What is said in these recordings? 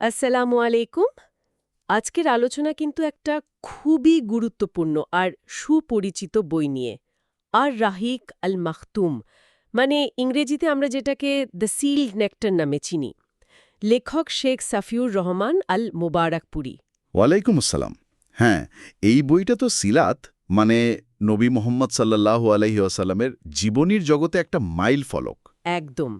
আসসালামু আলাইকুম। আজকের আলোচনা কিন্তু একটা খুবই গুরুত্বপূর্ণ আর সুপরিচিত বই নিয়ে। আর রাহিক আল মাখতুম মানে ইংরেজিতে আমরা যেটাকে দ্য সিল্ড নেক্টার নামে চিনি। লেখক শেখ সাফিউর রহমান আল মোবারকপুরি। ওয়ালাইকুম আসসালাম। হ্যাঁ এই বইটা তো সিলাত মানে নবী মোহাম্মদ সাল্লাহ আলহি আসাল্লামের জীবনীর জগতে একটা মাইল ফলক। একদম।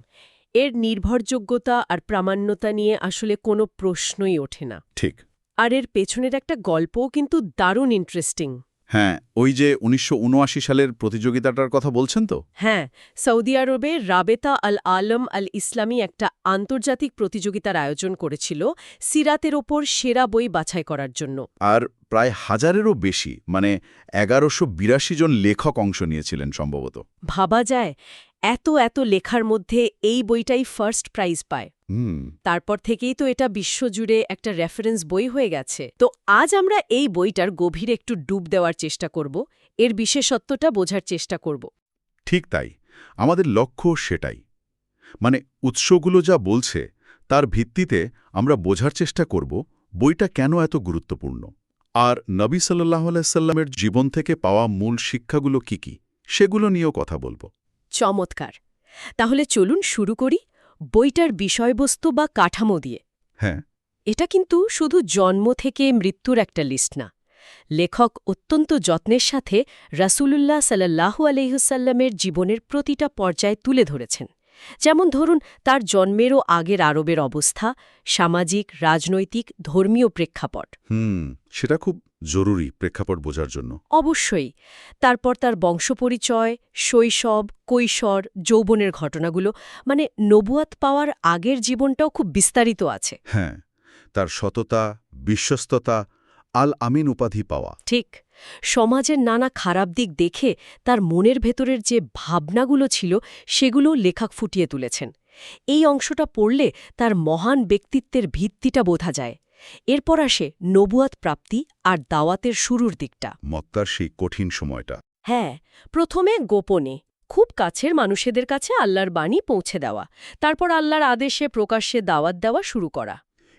এর নির্ভরযোগ্যতা আর প্রামাণ্যতা নিয়ে আসলে কোনো প্রশ্নই ওঠে না। ঠিক। আর এর পেছনের একটা গল্পও কিন্তু দারুণ ইন্টারেস্টিং হ্যাঁ ওই যে উনিশশো উনআশি সালের প্রতিযোগিতাটার কথা বলছেন তো? হ্যাঁ সৌদি আরবে রাবেতা আল আলম আল ইসলামী একটা আন্তর্জাতিক প্রতিযোগিতার আয়োজন করেছিল সিরাতের ওপর সেরা বই বাছাই করার জন্য। আর প্রায় হাজারেরও বেশি মানে এগারোশো বিরাশি জন লেখক অংশ নিয়েছিলেন সম্ভবত। ভাবা যায় এত এত লেখার মধ্যে এই বইটাই ফার্স্ট প্রাইজ পায়। তারপর থেকেই তো এটা বিশ্বজুড়ে একটা রেফারেন্স বই হয়ে গেছে। তো আজ আমরা এই বইটার গভীরে একটু ডুব দেওয়ার চেষ্টা করব এর বিশেষত্বটা বোঝার চেষ্টা করব। ঠিক তাই আমাদের লক্ষ্য সেটাই। মানে উৎসগুলো যা বলছে তার ভিত্তিতে আমরা বোঝার চেষ্টা করব বইটা কেন এত গুরুত্বপূর্ণ। আর নবী সাল্লাহ সাল্লামের জীবন থেকে পাওয়া মূল শিক্ষাগুলো কি কি সেগুলো নিয়েও কথা বলব। চমৎকার। তাহলে চলুন শুরু করি বইটার বিষয়বস্তু বা কাঠামো দিয়ে। হ্যাঁ। এটা কিন্তু শুধু জন্ম থেকে মৃত্যুর একটা লিস্ট না। লেখক অত্যন্ত যত্নের সাথে রাসুলুল্লাহ সাল্লাহু আলহ্লামের জীবনের প্রতিটা পর্যায় তুলে ধরেছেন। যেমন ধরুন তার জন্মেরও আগের আরবের অবস্থা সামাজিক রাজনৈতিক ধর্মীয় প্রেক্ষাপট। হুম সেটা খুব জরুরি প্রেক্ষাপট বোঝার জন্য। অবশ্যই। তারপর তার বংশপরিচয় শৈশব কৈশোর যৌবনের ঘটনাগুলো মানে নবুয়াত পাওয়ার আগের জীবনটাও খুব বিস্তারিত আছে। হ্যাঁ তার সততা বিশ্বস্ততা আল আমিন উপাধি পাওয়া। ঠিক সমাজের নানা খারাপ দিক দেখে তার মনের ভেতরের যে ভাবনাগুলো ছিল সেগুলো লেখক ফুটিয়ে তুলেছেন। এই অংশটা পড়লে তার মহান ব্যক্তিত্বের ভিত্তিটা বোঝা যায়। এরপর আসে নবুয়াত প্রাপ্তি আর দাওয়াতের শুরুর দিকটা। মক্কার সেই কঠিন সময়টা। হ্যাঁ প্রথমে গোপনে খুব কাছের মানুষেদের কাছে আল্লাহর বাণী পৌঁছে দেওয়া তারপর আল্লাহর আদেশে প্রকাশ্যে দাওয়াত দেওয়া শুরু করা।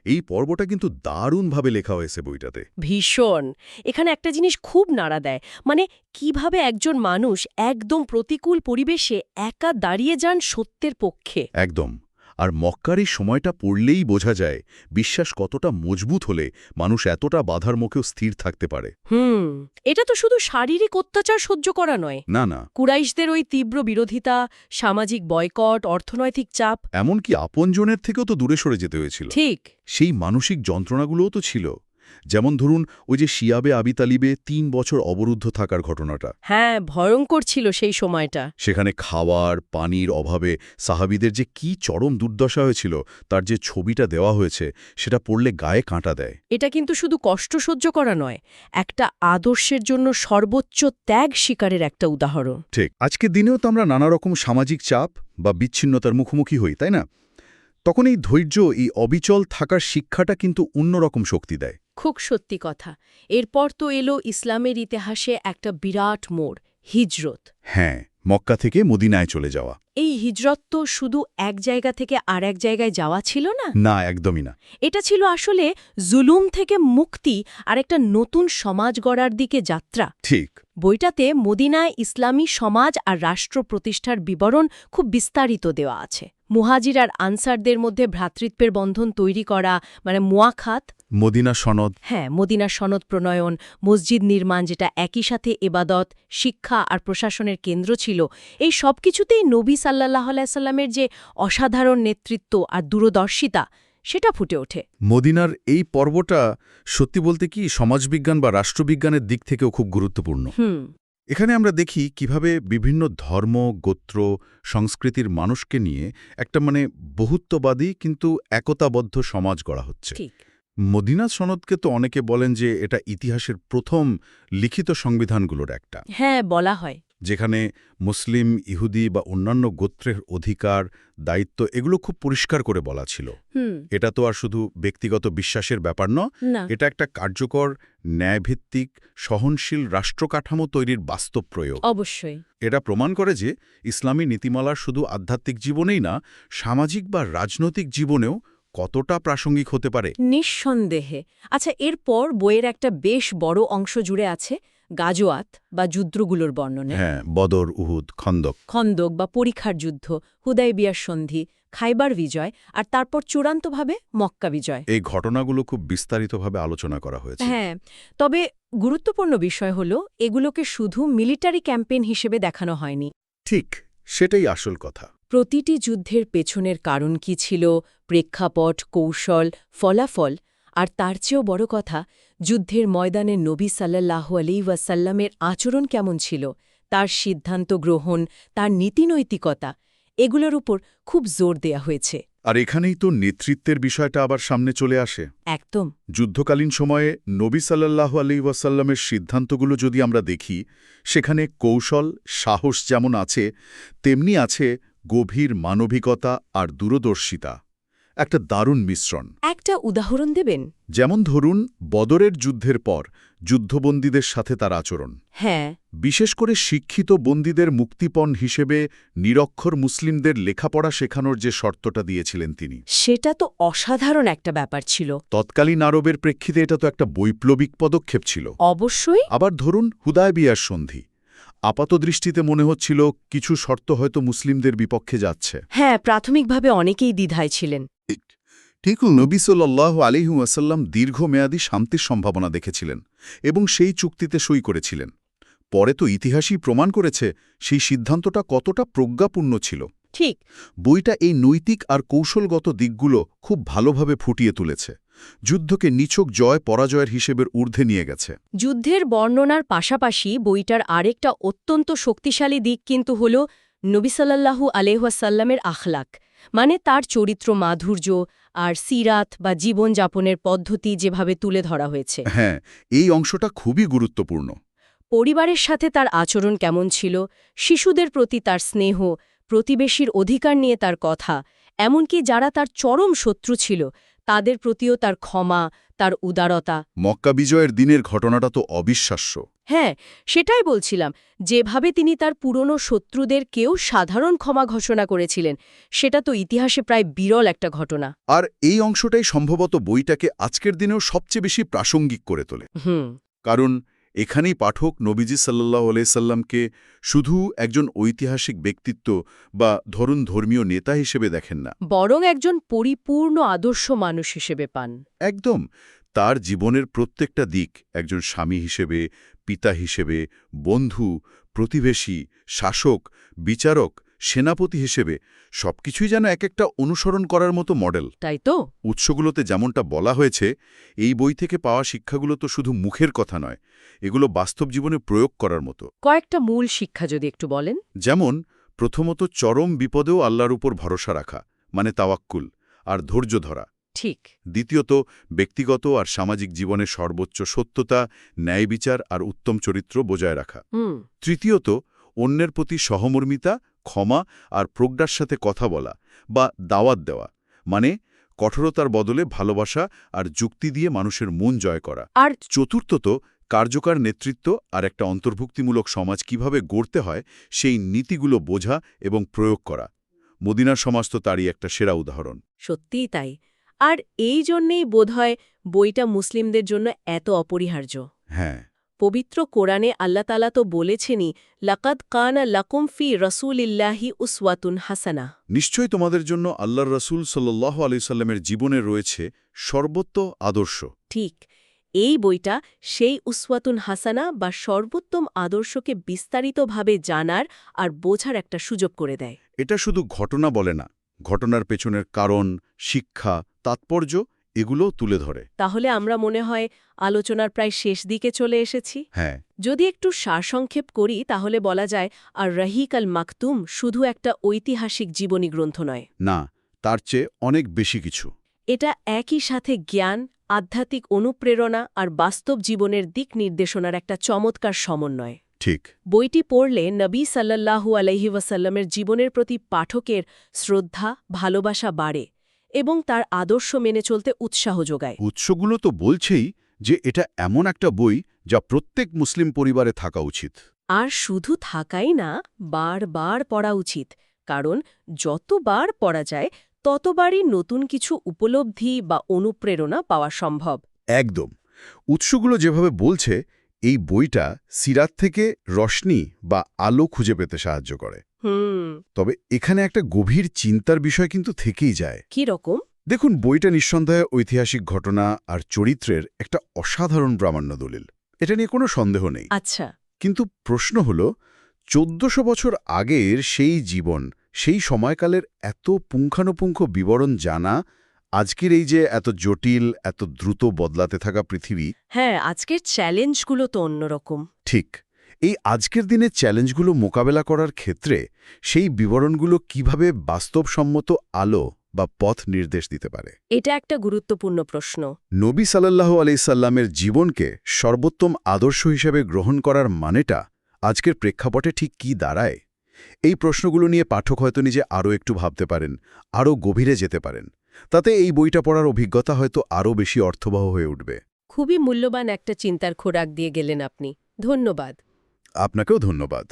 এই পর্বটা কিন্তু দারুণভাবে লেখা হয়েছে বইটাতে। ভীষণ। এখানে একটা জিনিস খুব নাড়া দেয় মানে কীভাবে একজন মানুষ একদম প্রতিকূল পরিবেশে একা দাঁড়িয়ে যান সত্যের পক্ষে। একদম। আর মক্কার এই সময়টা পড়লেই বোঝা যায় বিশ্বাস কতটা মজবুত হলে মানুষ এতটা বাধার মুখেও স্থির থাকতে পারে। হুম এটা তো শুধু শারীরিক অত্যাচার সহ্য করা নয়। না না। কুরাইশদের ওই তীব্র বিরোধিতা সামাজিক বয়কট অর্থনৈতিক চাপ। এমনকি আপনজনের থেকেও তো দূরে সরে যেতে হয়েছিল। ঠিক। সেই মানসিক যন্ত্রণাগুলোও তো ছিল। যেমন ধরুন ওই যে শিয়াবে আবি তালিবে তিন বছর অবরুদ্ধ থাকার ঘটনাটা। হ্যাঁ ভয়ঙ্কর ছিল সেই সময়টা। সেখানে খাওয়ার পানির অভাবে সাহাবিদের যে কি চরম দুর্দশা হয়েছিল তার যে ছবিটা দেওয়া হয়েছে সেটা পড়লে গায়ে কাঁটা দেয়। এটা কিন্তু শুধু কষ্ট সহ্য করা নয় একটা আদর্শের জন্য সর্বোচ্চ ত্যাগ শিকারের একটা উদাহরণ। ঠিক আজকের দিনেও তো আমরা নানা রকম সামাজিক চাপ বা বিচ্ছিন্নতার মুখোমুখি হই তাই না? তখন এই ধৈর্য এই অবিচল থাকার শিক্ষাটা কিন্তু অন্যরকম শক্তি দেয়। খুব সত্যি কথা। এরপর তো এলো ইসলামের ইতিহাসে একটা বিরাট মোড়, হিজরত। হ্যাঁ মক্কা থেকে মদিনায় চলে যাওয়া। এই হিজরত তো শুধু এক জায়গা থেকে আর এক জায়গায় যাওয়া ছিল না? না একদমই না। এটা ছিল আসলে জুলুম থেকে মুক্তি আর একটা নতুন সমাজ গড়ার দিকে যাত্রা। ঠিক। বইটাতে মদিনায় ইসলামী সমাজ আর রাষ্ট্র প্রতিষ্ঠার বিবরণ খুব বিস্তারিত দেওয়া আছে। মুহাজির আর আনসারদের মধ্যে ভ্রাতৃত্বের বন্ধন তৈরি করা মানে মুয়াখাত। মদিনা সনদ। হ্যাঁ মদিনা সনদ প্রণয়ন মসজিদ নির্মাণ যেটা একই সাথে এবাদত শিক্ষা আর প্রশাসনের কেন্দ্র ছিল এই সব কিছুতেই নবী সাল্লাহ আলাইসাল্লামের যে অসাধারণ নেতৃত্ব আর দূরদর্শিতা সেটা ফুটে ওঠে। মদিনার এই পর্বটা সত্যি বলতে কি সমাজবিজ্ঞান বা রাষ্ট্রবিজ্ঞানের দিক থেকেও খুব গুরুত্বপূর্ণ। এখানে আমরা দেখি কীভাবে বিভিন্ন ধর্ম গোত্র সংস্কৃতির মানুষকে নিয়ে একটা মানে বহুত্ববাদী কিন্তু একতাবদ্ধ সমাজ গড়া হচ্ছে। ঠিক। মদিনা সনদকে তো অনেকে বলেন যে এটা ইতিহাসের প্রথম লিখিত সংবিধানগুলোর একটা। হ্যাঁ বলা হয়। যেখানে মুসলিম ইহুদি বা অন্যান্য গোত্রের অধিকার দায়িত্ব এগুলো খুব পরিষ্কার করে বলা ছিল। এটা তো আর শুধু ব্যক্তিগত বিশ্বাসের ব্যাপার ন এটা একটা কার্যকর ন্যায়ভিত্তিক সহনশীল রাষ্ট্রকাঠামো তৈরির বাস্তব প্রয়োগ। অবশ্যই। এটা প্রমাণ করে যে ইসলামী নীতিমালার শুধু আধ্যাত্মিক জীবনেই না সামাজিক বা রাজনৈতিক জীবনেও কতটা প্রাসঙ্গিক হতে পারে? নিঃসন্দেহে। আচ্ছা এরপর বইয়ের একটা বেশ বড় অংশ জুড়ে আছে গাজোয়াত বা যুদ্ধগুলোর বর্ণনে। হ্যাঁ বদর উহুদ খন্দক। খন্দক বা পরীক্ষার যুদ্ধ হুদাইবিয়ার সন্ধি খাইবার বিজয় আর তারপর চূড়ান্তভাবে মক্কা বিজয়। এই ঘটনাগুলো খুব বিস্তারিতভাবে আলোচনা করা হয়েছে। হ্যাঁ তবে গুরুত্বপূর্ণ বিষয় হল এগুলোকে শুধু মিলিটারি ক্যাম্পেইন হিসেবে দেখানো হয়নি। ঠিক সেটাই আসল কথা। প্রতিটি যুদ্ধের পেছনের কারণ কি ছিল প্রেক্ষাপট কৌশল ফলাফল? আর তার চেয়েও বড় কথা যুদ্ধের ময়দানে নবী সাল্লাল্লাহু আলি ওয়াসাল্লামের আচরণ কেমন ছিল? তার সিদ্ধান্ত গ্রহণ তার নীতিনৈতিকতা এগুলোর উপর খুব জোর দেয়া হয়েছে। আর এখানেই তো নেতৃত্বের বিষয়টা আবার সামনে চলে আসে। একদম। যুদ্ধকালীন সময়ে নবী সাল্লাল্লাহু আলি ওয়াসাল্লামের সিদ্ধান্তগুলো যদি আমরা দেখি সেখানে কৌশল সাহস যেমন আছে তেমনি আছে গভীর মানবিকতা আর দূরদর্শিতা। একটা দারুণ মিশ্রণ। একটা উদাহরণ দেবেন? যেমন ধরুন বদরের যুদ্ধের পর যুদ্ধবন্দীদের সাথে তার আচরণ। হ্যাঁ। বিশেষ করে শিক্ষিত বন্দীদের মুক্তিপণ হিসেবে নিরক্ষর মুসলিমদের লেখাপড়া শেখানোর যে শর্তটা দিয়েছিলেন তিনি। সেটা তো অসাধারণ একটা ব্যাপার ছিল। তৎকালীন আরবের প্রেক্ষিতে এটা তো একটা বৈপ্লবিক পদক্ষেপ ছিল। অবশ্যই। আবার ধরুন হুদায়বিয়ার সন্ধি। আপাতদৃষ্টিতে মনে হচ্ছিল কিছু শর্ত হয়তো মুসলিমদের বিপক্ষে যাচ্ছে। হ্যাঁ প্রাথমিকভাবে অনেকেই দ্বিধায় ছিলেন। ঠিক নবী সাল্লাহ আলিহু আসাল্লাম দীর্ঘমেয়াদী শান্তির সম্ভাবনা দেখেছিলেন এবং সেই চুক্তিতে সই করেছিলেন। পরে তো ইতিহাসই প্রমাণ করেছে সেই সিদ্ধান্তটা কতটা প্রজ্ঞাপূর্ণ ছিল। ঠিক। বইটা এই নৈতিক আর কৌশলগত দিকগুলো খুব ভালোভাবে ফুটিয়ে তুলেছে। যুদ্ধকে নিছক জয় পরাজয়ের হিসেবের ঊর্ধ্বে নিয়ে গেছে। যুদ্ধের বর্ণনার পাশাপাশি বইটার আরেকটা অত্যন্ত শক্তিশালী দিক কিন্তু হল নবিসাল্লাহু আলেহাসাল্লামের আখলাক মানে তার চরিত্র মাধুর্য আর সিরাত বা জীবনযাপনের পদ্ধতি যেভাবে তুলে ধরা হয়েছে। হ্যাঁ এই অংশটা খুবই গুরুত্বপূর্ণ। পরিবারের সাথে তার আচরণ কেমন ছিল শিশুদের প্রতি তার স্নেহ প্রতিবেশীর অধিকার নিয়ে তার কথা এমনকি যারা তার চরম শত্রু ছিল তাদের প্রতিও তার ক্ষমা তার উদারতা। মক্কা বিজয়ের দিনের ঘটনাটা তো অবিশ্বাস্য। হ্যাঁ সেটাই বলছিলাম যেভাবে তিনি তার পুরনো শত্রুদের কেউ সাধারণ ক্ষমা ঘোষণা করেছিলেন সেটা তো ইতিহাসে প্রায় বিরল একটা ঘটনা। আর এই অংশটাই সম্ভবত বইটাকে আজকের দিনেও সবচেয়ে বেশি প্রাসঙ্গিক করে তোলে। হুম। কারণ এখানেই পাঠক নবীজি সাল্লাহ আলাইসাল্লামকে শুধু একজন ঐতিহাসিক ব্যক্তিত্ব বা ধরুন ধর্মীয় নেতা হিসেবে দেখেন না। বরং একজন পরিপূর্ণ আদর্শ মানুষ হিসেবে পান। একদম। তার জীবনের প্রত্যেকটা দিক একজন স্বামী হিসেবে পিতা হিসেবে বন্ধু প্রতিবেশী শাসক বিচারক সেনাপতি হিসেবে সবকিছুই যেন এক একটা অনুসরণ করার মতো মডেল। তাই তো? উৎসগুলোতে যেমনটা বলা হয়েছে এই বই থেকে পাওয়া শিক্ষাগুলো তো শুধু মুখের কথা নয় এগুলো বাস্তব জীবনে প্রয়োগ করার মতো। কয়েকটা মূল শিক্ষা যদি একটু বলেন। যেমন প্রথমত চরম বিপদেও আল্লাহর উপর ভরসা রাখা মানে তাওয়াক্কুল আর ধৈর্য ধরা। ঠিক। দ্বিতীয়ত ব্যক্তিগত আর সামাজিক জীবনের সর্বোচ্চ সত্যতা ন্যায় বিচার আর উত্তম চরিত্র বজায় রাখা। তৃতীয়ত অন্যের প্রতি সহমর্মিতা ক্ষমা আর প্রজ্ঞার সাথে কথা বলা বা দাওয়াত দেওয়া মানে কঠোরতার বদলে ভালোবাসা আর যুক্তি দিয়ে মানুষের মন জয় করা। আর চতুর্থত কার্যকর নেতৃত্ব আর একটা অন্তর্ভুক্তিমূলক সমাজ কীভাবে গড়তে হয় সেই নীতিগুলো বোঝা এবং প্রয়োগ করা। মদিনার সমাজ তো তারই একটা সেরা উদাহরণ। সত্যিই তাই। আর এই জন্যেই বোধহয় বইটা মুসলিমদের জন্য এত অপরিহার্য। হ্যাঁ। পবিত্র কোরআনে আল্লাতালা তো বলেছেনই লাকাদ কানা লাকুম ফি রসুলিল্লাহি উসওয়াতুন হাসানা। নিশ্চয়ই তোমাদের জন্য আল্লাহর রসুল সাল্লাহ আলাইসাল্লামের জীবনে রয়েছে সর্বত্র আদর্শ। ঠিক এই বইটা সেই উসওয়াতুন হাসানা বা সর্বোত্তম আদর্শকে বিস্তারিতভাবে জানার আর বোঝার একটা সুযোগ করে দেয়। এটা শুধু ঘটনা বলে না ঘটনার পেছনের কারণ শিক্ষা তাৎপর্য এগুলোও তুলে ধরে। তাহলে আমরা মনে হয় আলোচনার প্রায় শেষ দিকে চলে এসেছি। হ্যাঁ। যদি একটু সারসংক্ষেপ করি তাহলে বলা যায় আর রহিক আল মাকতুম শুধু একটা ঐতিহাসিক জীবনী গ্রন্থ নয়। না তার চেয়ে অনেক বেশি কিছু। এটা একই সাথে জ্ঞান আধ্যাত্মিক অনুপ্রেরণা আর বাস্তব জীবনের দিক নির্দেশনার একটা চমৎকার সমন্বয়। ঠিক। বইটি পড়লে নবী সাল্লাল্লাহু আলহি ওয়াসাল্লামের জীবনের প্রতি পাঠকের শ্রদ্ধা ভালোবাসা বাড়ে। এবং তার আদর্শ মেনে চলতে উৎসাহ যোগায়। উৎসগুলো তো বলছেই যে এটা এমন একটা বই যা প্রত্যেক মুসলিম পরিবারে থাকা উচিত। আর শুধু থাকাই না বারবার পড়া উচিত। কারণ যতবার পড়া যায় ততবারই নতুন কিছু উপলব্ধি বা অনুপ্রেরণা পাওয়া সম্ভব। একদম। উৎসগুলো যেভাবে বলছে এই বইটা সিরাত থেকে রশনি বা আলো খুঁজে পেতে সাহায্য করে। তবে এখানে একটা গভীর চিন্তার বিষয় কিন্তু থেকেই যায়। কি রকম? দেখুন বইটা নিঃসন্দেহে ঐতিহাসিক ঘটনা আর চরিত্রের একটা অসাধারণ প্রামাণ্য দলিল। এটা নিয়ে কোনো সন্দেহ নেই। আচ্ছা। কিন্তু প্রশ্ন হল চোদ্দশো বছর আগের সেই জীবন সেই সময়কালের এত পুঙ্খানুপুঙ্খ বিবরণ জানা আজকের এই যে এত জটিল এত দ্রুত বদলাতে থাকা পৃথিবী হ্যাঁ আজকের চ্যালেঞ্জগুলো তো অন্যরকম। ঠিক। এই আজকের দিনে চ্যালেঞ্জগুলো মোকাবেলা করার ক্ষেত্রে সেই বিবরণগুলো কীভাবে বাস্তবসম্মত আলো বা পথ নির্দেশ দিতে পারে? এটা একটা গুরুত্বপূর্ণ প্রশ্ন। নবী সাল্লাল্লাহু আলাইসাল্লামের জীবনকে সর্বোত্তম আদর্শ হিসেবে গ্রহণ করার মানেটা আজকের প্রেক্ষাপটে ঠিক কি দাঁড়ায়? এই প্রশ্নগুলো নিয়ে পাঠক হয়তো নিজে আরও একটু ভাবতে পারেন আরও গভীরে যেতে পারেন। তাতে এই বইটা পড়ার অভিজ্ঞতা হয়তো আরও বেশি অর্থবহ হয়ে উঠবে। খুবই মূল্যবান একটা চিন্তার খোরাক দিয়ে গেলেন আপনি। ধন্যবাদ। আপনাকেও ধন্যবাদ।